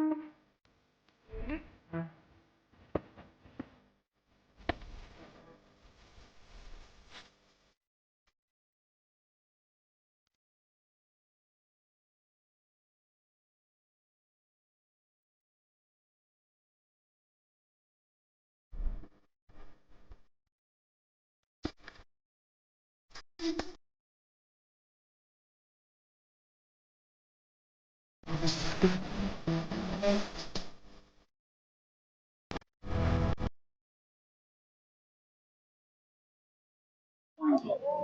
ਬੇਬੇ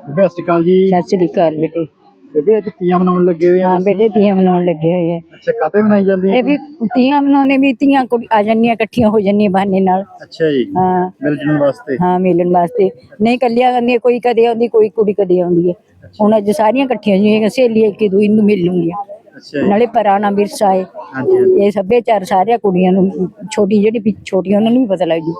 ਸਤਿ ਸ਼੍ਰੀ ਅਕਾਲ ਜੀ। ਸਤਿ ਸ੍ਰੀ ਅਕਾਲ ਬੇਟੇ। ਬੇਬੇ ਅੱਜ ਤੀਆਂ ਮਨਾਉਣ ਲੱਗੇ ਹੋਏ ਆ। ਹਾਂ ਬੇਟੇ ਤੀਆਂ ਮਨਾਉਣ ਲੱਗੇ ਹੋਏ ਆ। ਅੱਛਾ ਕਾਤੇ ਮਨਾਈ ਜਾਂਦੀ ਹੈ ਇਹ ਵੀ ਤੀਆਂ ਮਨਾਉਣੇ ਵੀ ਤੀਆਂ ਕੁੜੀ ਆ ਜਾਂਦੀਆਂ ਇਕੱਠੀਆਂ ਹੋ ਜਾਂਦੀਆਂ ਬਹਾਨੇ ਨਾਲ। ਅੱਛਾ ਜੀ ਹਾਂ। ਮਿਲ ਜੁਲਣ ਵਾਸਤੇ? ਹਾਂ ਮਿਲਣ ਵਾਸਤੇ। ਨਹੀਂ ਕੱਲਿਆਂ ਆਉਂਦੀਆਂ ਕੋਈ ਕਦੇ ਆਉਂਦੀ ਕੋਈ ਕੁੜੀ ਕਦੇ ਆਉਂਦੀ ਹੈ। ਹੁਣ ਅੱਜ ਸਾਰੀਆਂ ਇਕੱਠੀਆਂ ਜਿਹੀਆਂ ਸਹੇਲੀਆਂ ਇੱਕ ਦੂਜੀ ਨੂੰ ਮਿਲ ਲੂੰਗੀਆਂ ਅੱਛਾ ਜੀ। ਨਾਲੇ ਪੁਰਾਣਾ ਵਿਰਸਾ ਹੈ ਹਾਂਜੀ ਇਹ ਸੱਭਿਆਚਾਰ ਸਾਰੀਆਂ ਕੁੜੀਆਂ ਨੂੰ ਛੋਟੀ ਜਿਹੜੀ ਪਿ- ਛੋਟੀਆਂ ਉਹਨਾਂ ਨੂੰ ਵੀ ਪਤਾ ਲੱਗ ਜੂ।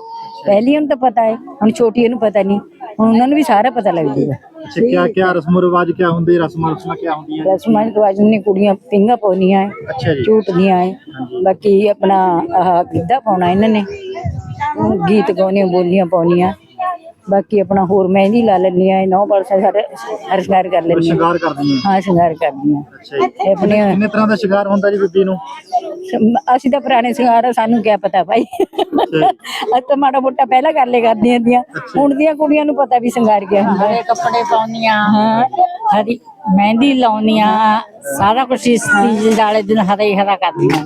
ਪਹਿਲੀਆਂ ਨੂੰ ਤਾਂ ਪਤਾ ਹੈ ਹੁਣ ਛੋਟੀਆਂ ਨੂੰ ਪਤਾ ਨਹੀਂ। ਹੁਣ ਉਹਨਾਂ ਨੂੰ ਵੀ ਸਾਰਾ ਪਤਾ ਲੱਗ ਜੂਗਾ। ਅੱਛਾ ਕੀ ਕੀ ਰਸਮ ਰਿਵਾਜ ਕੀ ਹੁੰਦੇ? ਰਸਮਾਂ ਰਸਮਾਂ ਕੀ ਹੁੰਦੀਆਂ ਰਸਮਾਂ ਰਿਵਾਜ ਨੇ ਕੁੜੀਆਂ ਪਿੰਗਾ ਪਾਉਣੀਆਂ ਹੈ ਅੱਛਾ ਜੀ। ਝੂਟਦੀਆਂ ਹੈ ਬਾਕੀ ਆਪਣਾ ਆਹ ਗਿੱਧਾ ਪਾਉਣਾ ਇਹਨਾਂ ਨੇ। ਗੀਤ ਗਾਉਣੇ ਬੋਲੀਆਂ ਪਾਉਣੀਆਂ। ਬਾਕੀ ਆਪਣਾ ਹੋਰ ਮਹਿੰਦੀ ਲਾ ਲੈਂਦੀਆਂ ਨੌ ਬਲਸਾ ਸਾਰੇ ਹਰ ਸ਼ਿੰਗਾਰ ਕਰ ਲੈਂਦੀਆਂ ਸ਼ਿੰਗਾਰ ਕਰਦੀਆਂ ਹਾਂ। ਸ਼ਿੰਗਾਰ ਕਰਦੀਆਂ ਅੱਛਾ ਜੀ। ਇਹ ਆਪਣੇ ਕਿੰਨੇ ਤਰ੍ਹਾਂ ਦਾ ਸ਼ਿੰਗਾਰ ਹੁੰਦਾ ਜੀ ਬੀਬੀ ਨੂੰ? ਅਸੀਂ ਤਾਂ ਪੁਰਾਣੇ ਸ਼ਿੰਗਾਰ ਆ ਸਾਨੂੰ ਕੀ ਪਤਾ ਭਾਈ। ਅਸੀਂ ਤਾਂ ਮਾੜਾ ਮੋਟਾ ਪਹਿਲਾਂ ਕਰ ਲੈ ਕਰਦੀਆਂ ਦੀਆਂ। ਹੁਣ ਦੀਆਂ ਕੁੜੀਆਂ ਨੂੰ ਪਤਾ ਵੀ ਸ਼ਿੰਗਾਰ ਕੀ ਹੁੰਦਾ। ਹੈ ਕੱਪੜੇ ਪਾਉਣੀਆਂ ਹਾਂ ਹਰੀ ਮਹਿੰਦੀ ਲਾਉਣੀਆਂ ਸਾਰਾ ਕੁਝ ਇਸ ਚੀਜ਼ ਵਾਲੇ ਦਿਨ ਹਰਾ ਹਰਾ ਕਰਦੀਆਂ।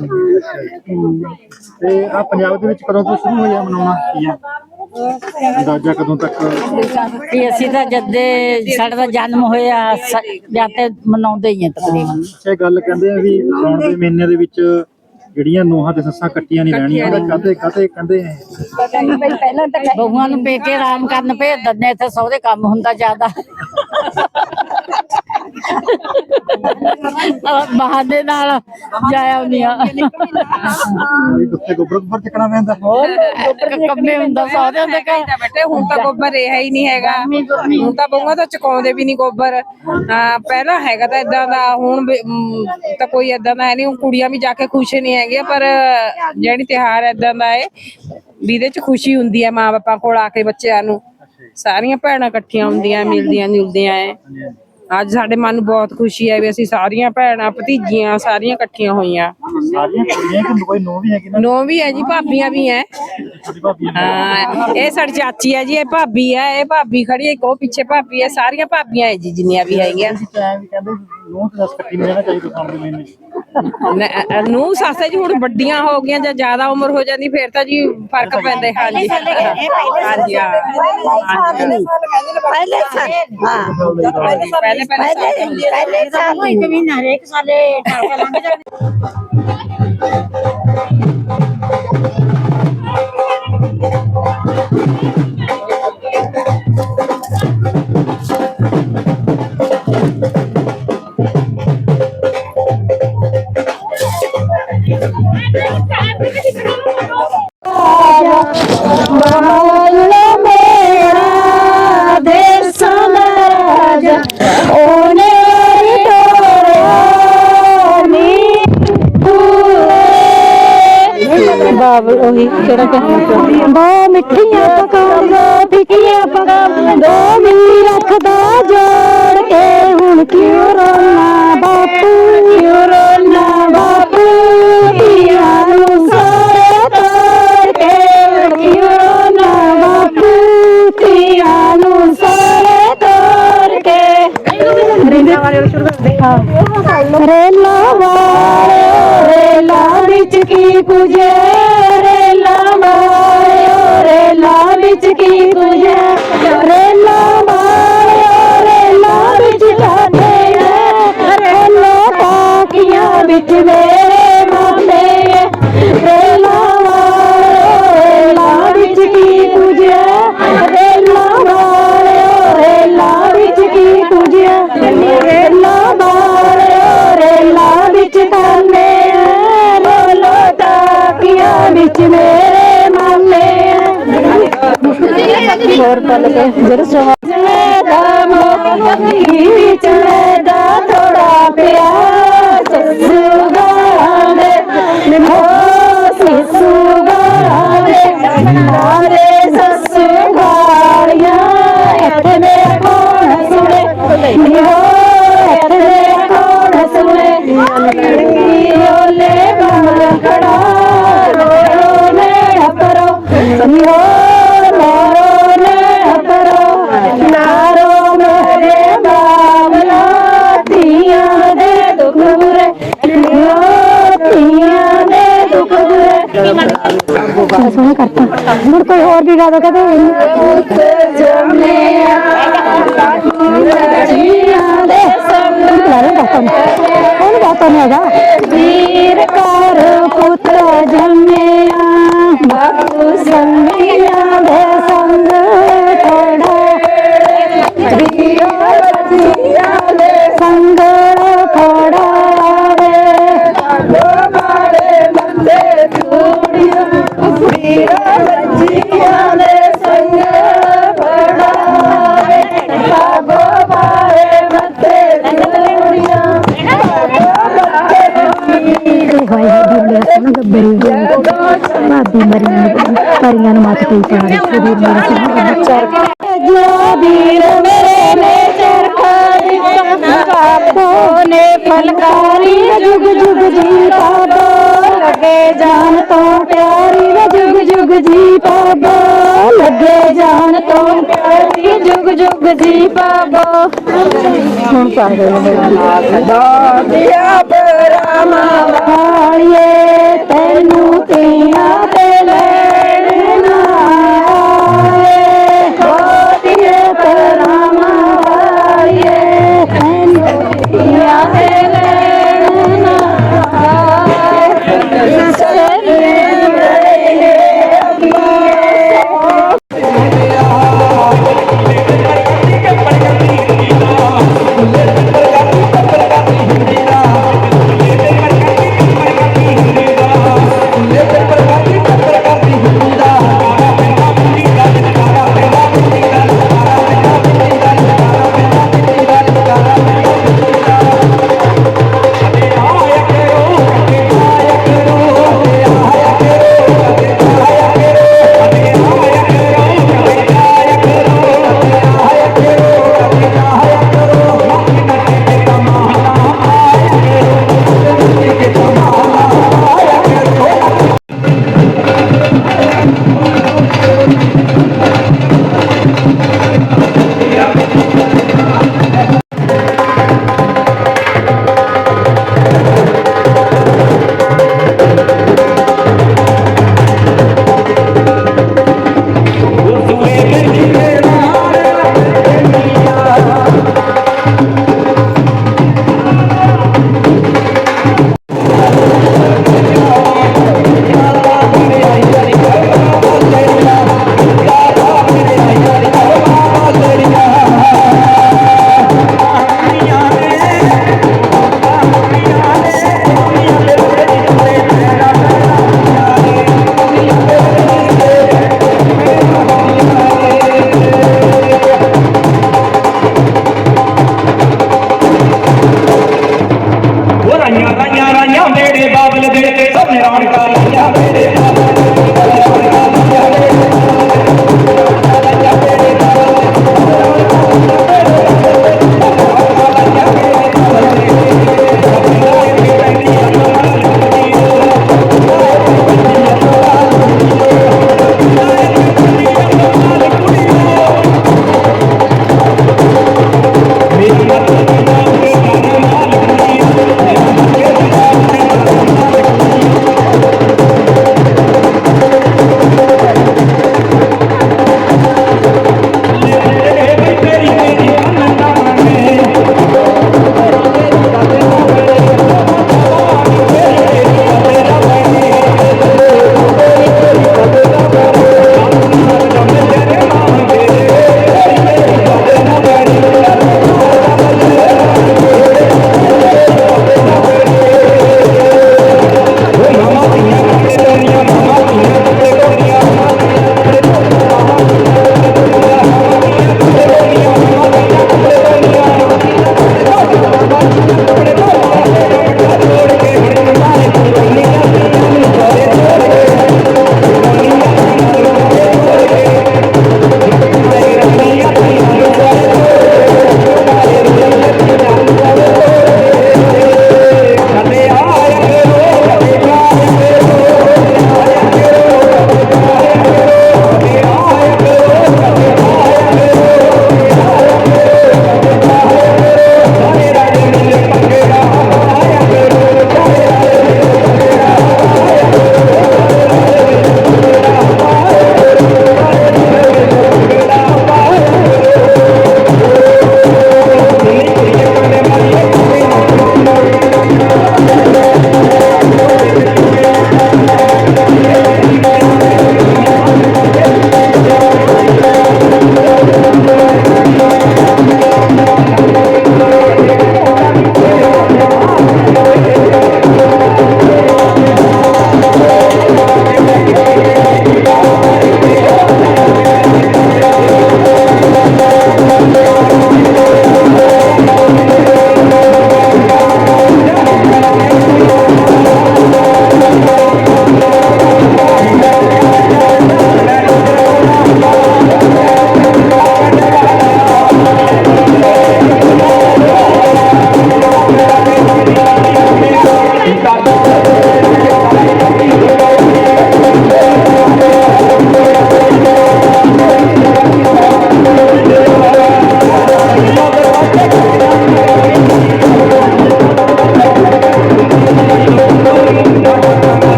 ਤੇ ਆ ਪੰਜਾਬ ਦੇ ਵਿੱਚ ਕਦੋਂ ਤੋਂ ਸ਼ੁਰੂ ਹੋਇਆ ਮਨਾਉਣਾ? ਤੀਆਂ ਅੰਦਾਜ਼ਾ ਕਦੋਂ ਤੱਕ? ਕਿ ਅਸੀਂ ਤਾਂ ਜਦੇ ਸਾਡਾ ਤਾਂ ਜਨਮ ਹੋਇਆ ਸ- ਤੇ ਮਨਾਉਂਦੇ ਹੀ ਆ ਤਕਰੀਬਨ। ਅੱਛਾ ਇਹ ਗੱਲ ਕਹਿੰਦੇ ਆ ਵੀ ਸਾਉਣ ਦੇ ਮਹੀਨੇ ਦੇ ਵਿੱਚ ਜਿਹੜੀਆਂ ਨੂੰਹਾਂ ਤੇ ਸੱਸਾਂ ਕੱਟੀਆਂ ਨਹੀਂ ਰਹਿਣੀਆਂ ਉਹਦੇ ਕਾਤੇ ਕਾਤੇ ਕਹਿੰਦੇ ਆ ਪਹਿਲਾਂ ਤਾਂ ਬਹੂਆਂ ਨੂੰ ਪੇਕੇ ਆਰਾਮ ਕਰਨ ਭੇਜ ਦਿੰਦੇ ਇੱਥੇ ਸਹੁਰੇ ਕੰਮ ਹੁੰਦਾ ਜ਼ਿਆਦਾ। ਬਹਾਨੇ ਨਾਲ ਜਾਇਆ ਹੁੰਦੀਆਂ ਇਹ ਉੱਤੇ ਗੋਬਰ ਗੋਬਰ ਚੱਕਣਾ ਪੈਂਦਾ। ਕੰਮੇ ਹੁੰਦਾ ਸਹੁਰਿਆਂ ਦੇ ਘਰ। ਬੇਟੇ ਹੁਣ ਤਾਂ ਗੋਬਰ ਰਿਹਾ ਹੀ ਨਹੀਂ ਹੈਗਾ। ਹੁਣ ਤਾਂ ਬਹੂਆਂ ਤਾਂ ਚੁਕਾਉਂਦੇ ਵੀ ਨਹੀਂ ਗੋਬਰ। ਪਹਿਲਾਂ ਹੈਗਾ ਤਾਂ ਇਦਾਂ ਦਾ ਹੁਣ ਤਾਂ ਕੋਈ ਇਦਾਂ ਦਾ ਹੈ ਨਹੀਂ। ਕੁੜੀਆਂ ਵੀ ਜਾ ਕੇ ਖੁਸ਼ ਨਹੀਂ ਹੈਗੀਆਂ ਪਰ ਜਿਹੜੀ ਤਿਹਾਰ ਇਦਾਂ ਦਾ ਹੈ ਵੀ ਇਹਦੇ ਚ ਖੁਸ਼ੀ ਹੁੰਦੀ ਹੈ ਮਾਂ ਬਾਪਾਂ ਕੋਲ ਆ ਕੇ ਬੱਚਿਆਂ ਨੂੰ। ਸਾਰੀਆਂ ਭੈਣਾਂ ਇਕੱਠੀਆਂ ਹੁੰਦੀਆਂ ਮਿਲਦੀਆਂ ਜੁਲਦੀਆਂ ਐ ਅੱਜ ਸਾਡੇ ਮਨ ਨੂੰ ਬਹੁਤ ਖੁਸ਼ੀ ਹੈ ਵੀ ਅਸੀਂ ਸਾਰੀਆਂ ਭੈਣਾਂ ਭਤੀਜੀਆਂ ਸਾਰੀਆਂ ਇਕੱਠੀਆਂ ਹੋਈਆਂ। ਸਾਰੀਆਂ ਕੁੜੀਆਂ ਕਿ ਕੋਈ ਨੋ ਵੀ ਹੈਗੀ ਨਾ? ਨੋ ਵੀ ਹੈ ਜੀ ਭਾਬੀਆਂ ਵੀ ਹੈ। ਹਾਂ। ਇਹ ਸਾਡੀ ਚਾਚੀ ਹੈ ਜੀ ਇਹ ਭਾਬੀ ਹੈ ਇਹ ਭਾਬੀ ਖੜੀ ਹੈ ਇੱਕ ਉਹ ਪਿੱਛੇ ਭਾਬੀ ਹੈ ਸਾਰੀਆਂ ਭਾਬੀਆਂ ਹੈ ਜੀ ਜਿੰਨੀਆਂ ਵੀ ਹੈਗੀਆਂ। ਨੋ ਤੇ ਕੱਟੀ ਰਹਿਣਾ ਚਾਹੀਦਾ ਦੇ। ਨੂੰ ਸਾਸੇ ਜੀ ਹੁਣ ਵੱਡੀਆਂ ਹੋ ਗਈਆਂ ਜਾਂ ਜ਼ਿਆਦਾ ਉਮਰ ਹੋ ਜਾਂਦੀ ਫਿਰ ਤਾਂ ਜੀ ਫ਼ਰਕ ਪੈਂਦਾ ਹੈ, ਹਾਂਜੀ। ਹਾਂਜੀ ਹਾਂ। ਪਹਿਲੇ ਸਾਲ ਹਾਂ। ਪਹਿਲੇ ਪਹਿਲੇ ਪਹਿਲੇ ਸਾਲ ਇੱਕ ਮਹੀਨਾ ਹਰੇਕ ਸਾਲੇ ਟਾਕਾ ਲੰਘ ਜਾਂਦੇ। ਬਾਬਲ ਉਹੀ ਕਿਹੜਾ ਕਹਿੰਦਾ ਦੋ ਮਿੱਠੀਆਂ ਪਕਾਉਂਦਾ ਫਿੱਕੀਆਂ ਪਕਾਉਂਦਾ ਦੋ ਮਿੱਟੀ ਰੱਖਦਾ ਜੋੜ ਕੇ ਹੁਣ ਕਿਉਂ ਰੋਣਾ ਬਾਪੂ? ਕਿਉਂ ਰੋਣਾ ਬਾਪੂ? ਧੀਆਂ ਨੂੰ ਸਾਰੇ ਤੋੜ ਕੇ ਹੁਣ ਕਿਉਂ ਰੋਣਾ ਬਾਪੂ? ਧੀਆਂ ਨੂੰ ਸਾਰੇ ਤੋੜ ਕੇ। ਰੇਲਾ ਵਾਲੇ ਸ਼ੁਰੂ ਕਰਦੇ ਹਾਂ। ਰੇਲਾ ਵਿੱਚ ਕੀ ਕੁਝੇ ਰੇਲਾ ਵਾਲਿਓ ਰੇਲਾ ਵਿੱਚ ਕੀ ਕੁਝੇ ਹੋਰ ਪਲ ਕੇ ਜਰ ਸਵਾ ਦਾ ਮੋਹੀ ਚਲੇ ਦਾ ਥੋੜਾ ਪਿਆਰ। ਹੁਣ ਕੋਈ ਹੋਏ ਹੈ ਮੇਰਾ ਸੋਹਣਾ ਗੱਬਰੂ ਭਾਬੀ ਮਰੀ ਪਰੀਆਂ ਨੂੰ ਮੱਤ ਪਈ ਪਾਰੇ ਵੀਰ ਮੇਰਾ ਸੋਹਣਾ ਬੱਚਾ ਜੋ ਵੀਰ ਮੇਰੇ ਨੇ ਚਰਖਾ ਦਿੱਤਾ ਬਾਪੋ ਨੇ ਫਲਕਾਰੀ ਜੁਗ ਜੁਗ ਜੀ ਬਾਬਾ ਲੱਗੇ ਜਾਨ ਤੋਂ ਪਿਆਰੀ ਵੇ ਜੁਗ ਜੁਗ ਜੀ ਬਾਬਾ ਲੱਗੇ ਜਾਨ ਤੋਂ ਪਿਆਰੀ ਜੁਗ ਜੀ ਬਾਬਾ। ਹੁਣ ਪਾ ਗਏ ਦਾਦਿਆ ਬਰਾਮਾ ਵਾਲੀਏ ਤੈਨੂੰ ਤੀਆਂ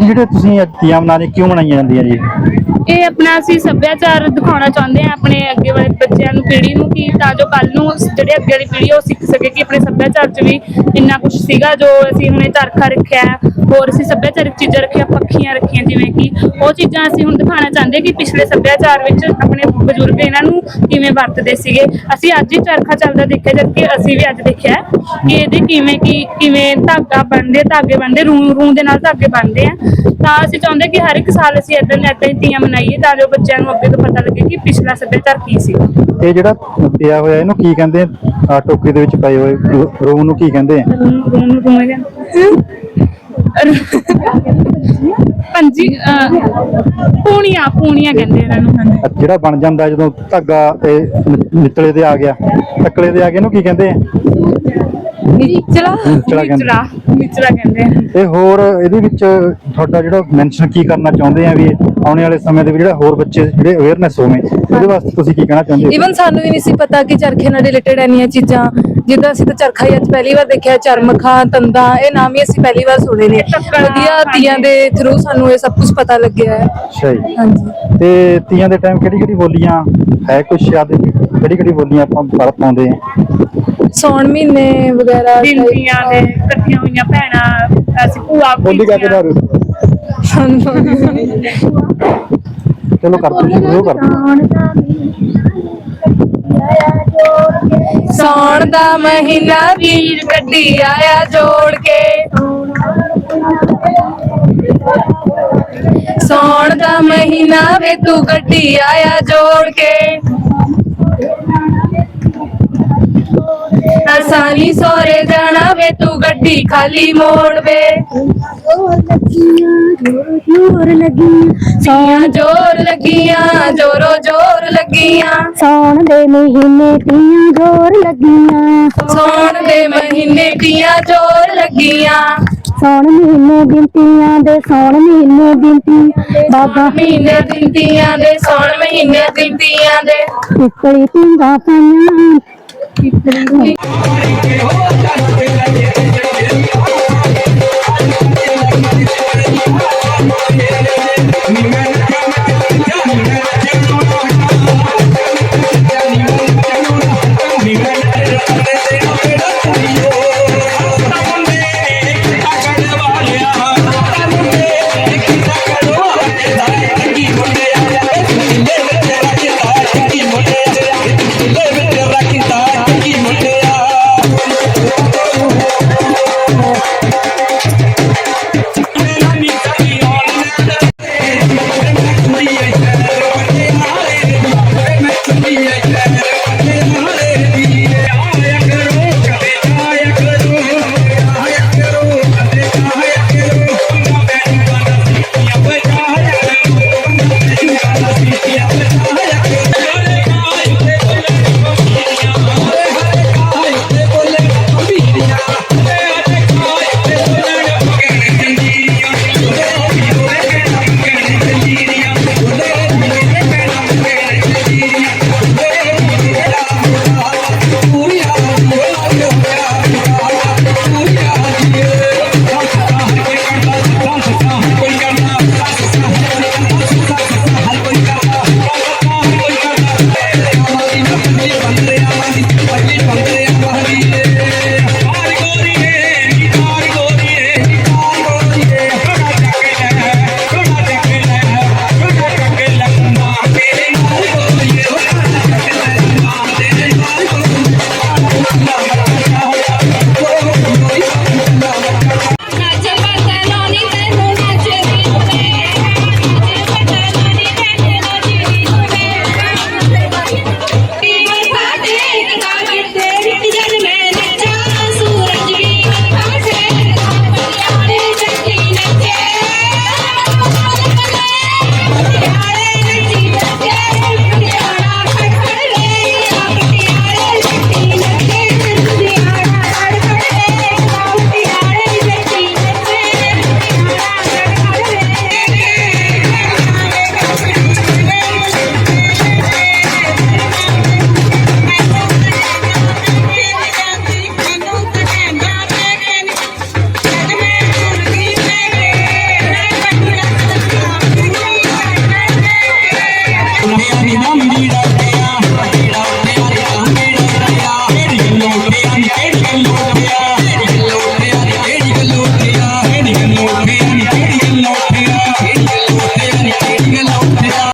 ਹਾਂਜੀ ਜਿਹੜੇ ਤੁਸੀਂ ਅੱਜ ਤੀਆਂ ਮਨਾਣੇ ਕਿਉਂ ਮਨਾਈਆਂ ਜਾਂਦੀਆਂ ਜੀ? ਇਹ ਆਪਣਾ ਅਸੀਂ ਸੱਭਿਆਚਾਰ ਦਿਖਾਉਣਾ ਚਾਹੁੰਦੇ ਹਾਂ, ਆਪਣੇ ਅੱਗੇ ਵਾਲੇ ਬੱਚਿਆਂ ਨੂੰ ਪੀੜ੍ਹੀ ਨੂੰ ਕਿ, ਤਾਂ ਜੋ ਕੱਲ ਨੂੰ ਜਿਹੜੇ ਅੱਗੇ ਵਾਲੀ ਪੀੜ੍ਹੀ ਆ, ਉਹ ਸਿੱਖ ਸਕੇ ਕਿ ਆਪਣੇ ਸੱਭਿਆਚਾਰ 'ਚ ਵੀ ਇੰਨਾ ਕੁਝ ਸੀਗਾ ਜੋ ਅਸੀਂ ਹੁਣੇ ਚਰਖਾ ਰੱਖਿਆ ਹੋਰ ਅਸੀਂ ਸੱਭਿਆਚਾਰਕ ਚੀਜ਼ਾਂ ਰੱਖੀਆਂ, ਪੱਖੀਆਂ ਰੱਖੀਆਂ, ਜਿਵੇਂ ਕਿ ਉਹ ਚੀਜ਼ਾਂ ਅਸੀਂ ਹੁਣ ਦਿਖਾਉਣਾ ਚਾਹੁੰਦੇ ਕਿ ਪਿਛਲੇ ਸੱਭਿਆਚਾਰ ਵਿੱਚ ਆਪਣੇ ਬਜ਼ੁਰਗ ਇਹਨਾਂ ਨੂੰ ਕਿਵੇਂ ਵਰਤਦੇ ਸੀਗੇ। ਅਸੀਂ ਅੱਜ ਹੀ ਚਰਖਾ ਚੱਲਦਾ ਦੇਖਿਆ ਜਦ ਕਿ ਅਸੀਂ ਵੀ ਅੱਜ ਦੇਖਿਆ ਹੈ ਕਿ ਇਹਦੇ ਕਿਵੇਂ ਕਿ, ਕਿਵੇਂ ਧਾਗਾ ਬਣਦੇ, ਧਾਗੇ ਬਣਦੇ, ਰੂ ਰੂ ਦੇ ਨਾਲ ਧਾਗੇ ਬਣਦੇ ਆ। ਤਾਂ ਅਸੀਂ ਚਾਹੁੰਦੇ ਕਿ ਹਰ ਇੱਕ ਸਾਲ ਅਸੀਂ ਇਦਾਂ ਇਦਾਂ ਹੀ ਤੀਆਂ ਮਨਾਈਏ, ਤਾਂ ਜੋ ਬੱਚਿਆਂ ਨੂੰ ਅੱਗੇ ਤੋਂ ਪਤਾ ਲੱਗੇ ਕਿ ਪਿਛਲਾ ਸੱਭਿਆਚਾਰ ਕੀ ਸੀ ਇਹ ਜਿਹੜਾ ਪਿਆ ਹੋਇਆ ਇਹਨੂੰ ਕੀ ਕਹਿੰਦੇ ਆ ਟੋਕਰੀ ਦੇ ਵਿੱਚ ਪਏ ਹੋਏ ਰੂਮ ਨੂੰ ਕੀ ਕਹਿੰਦੇ ਆ ਪੰਜੀ ਅਹ, ਪੂਣੀਆਂ ਪੂਣੀਆਂ ਕਹਿੰਦੇ ਇਹਨਾਂ ਨੂੰ ਜਿਹੜਾ ਬਣ ਜਾਂਦਾ ਜਦੋਂ ਧਾਗਾ ਇਹ ਨਿ- ਨਿਚਲੇ ਤੇ ਆ ਗਿਆ ਟੱਕਲੇ ਤੇ ਆ ਗਿਆ ਇਹਨੂੰ ਕੀ ਕਹਿੰਦੇ ਆ ਨਿਚਲਾ ਨਿਚਲਾ ਕਹਿੰਦੇ। ਨਿਚਲਾ ਨਿਚਲਾ ਕਹਿੰਦੇ ਆ। ਤੇ ਹੋਰ ਇਹਦੇ ਵਿੱਚ ਤੁਹਾਡਾ ਜਿਹੜਾ ਮੈਂਸ਼ਨ ਕੀ ਕਰਨਾ ਚਾਹੁੰਦੇ ਆ ਵੀ ਆਉਣੇ ਵਾਲੇ ਸਮੇਂ ਦੇ ਵਿੱਚ ਜਿਹੜਾ ਹੋਰ ਬੱਚੇ ਜਿਹੜੇ ਅਵੇਅਰਨੈਸ ਹੋਵੇ ਇਹਦੇ ਵਾਸਤੇ ਤੁਸੀਂ ਕੀ ਕਹਿਣਾ ਚਾਹੁੰਦੇ ਹੋ? ਇਵਨ ਸਾਨੂੰ ਵੀ ਨਹੀਂ ਸੀ ਪਤਾ ਕਿ ਚਰਖੇ ਨਾਲ ਰਿਲੇਟਡ ਇੰਨੀਆਂ ਚੀਜ਼ਾਂ ਜਿੱਦਾਂ ਅਸੀਂ ਤਾਂ ਚਰਖਾ ਹੀ ਅੱਜ ਪਹਿਲੀ ਵਾਰ ਦੇਖਿਆ ਚਰਮਖਾ ਤੰਦਾਂ ਇਹ ਨਾਮ ਹੀ ਅਸੀਂ ਪਹਿਲੀ ਵਾਰ ਸੁਣੇ ਨੇ। ਟੱਕਰਾਂ, ਵਧੀਆ ਤੀਆਂ ਦੇ ਥਰੂ ਸਾਨੂੰ ਇਹ ਸਭ ਕੁਝ ਪਤਾ ਲੱਗਿਆ ਹੈ। ਅੱਛਾ ਜੀ। ਹਾਂਜੀ। ਤੇ ਤੀਆਂ ਦੇ ਟਾਈਮ ਕਿਹੜੀ ਕਿਹੜੀ ਬੋਲੀਆਂ? ਹੈ ਕੁਛ ਯਾਦ? ਕਿਹੜੀ ਕਿਹੜੀ ਬੋਲੀਆਂ ਆਪਾਂ ਪੜ ਪਾਉਂਦੇ ਆ ਸੌਣ ਮਹੀਨੇ ਵਗੈਰਾ ਬਿੰਦੀਆਂ ਦੇ ਇਕੱਠੀਆਂ ਹੋਈਆਂ ਭੈਣਾਂ ਅਸੀਂ ਭੂਆ ਭਤੀਜੀਆਂ। ਚਲੋ ਕਰ ਦਿਓ ਉਹ ਕਰ ਦਿਓ ਸੌਣ ਦਾ ਮਹੀਨਾ ਵੀਰ ਗੱਡੀ ਆਇਆ ਜੋੜ ਕੇ। ਸੌਣ ਦਾ ਮਹੀਨਾ ਵੇ ਤੂੰ ਗੱਡੀ ਆਇਆ ਜੋੜ ਕੇ। ਅਸਾਨੀ ਸੋਰੇ ਜਾਣਾ ਵੇ ਤੂੰ ਗੱਡੀ ਖਾਲੀ ਮੋੜ ਵੇ। ਸੀਆਂ ਜੋਰ ਲੱਗੀਆਂ ਜੋਰੋ ਜੋਰ ਲੱਗੀਆਂ। ਸੌਣ ਦੇ ਮਹੀਨੇ ਤੀਆਂ ਜੋਰ ਲੱਗੀਆਂ। ਸੌਣ ਦੇ ਮਹੀਨੇ ਦੀਆਂ ਜੋਰ ਲੱਗੀਆਂ। ਸੌਣ ਮਹੀਨੇ ਦਿੰਤੀਆਂ ਦੇ ਸੌਣ ਮਹੀਨੇ ਦਿੰਤੀ ਬਾਬਾ ਮਹੀਨੇ ਦਿੰਦੀਆਂ ਦੇ ਸੌਣ ਮਹੀਨੇ ਦਿੰਦੀਆਂ ਦੇ। ਪਿੱਪਲੀ ਪਿੰਗਾ ਪਾਈਆਂ Thank you.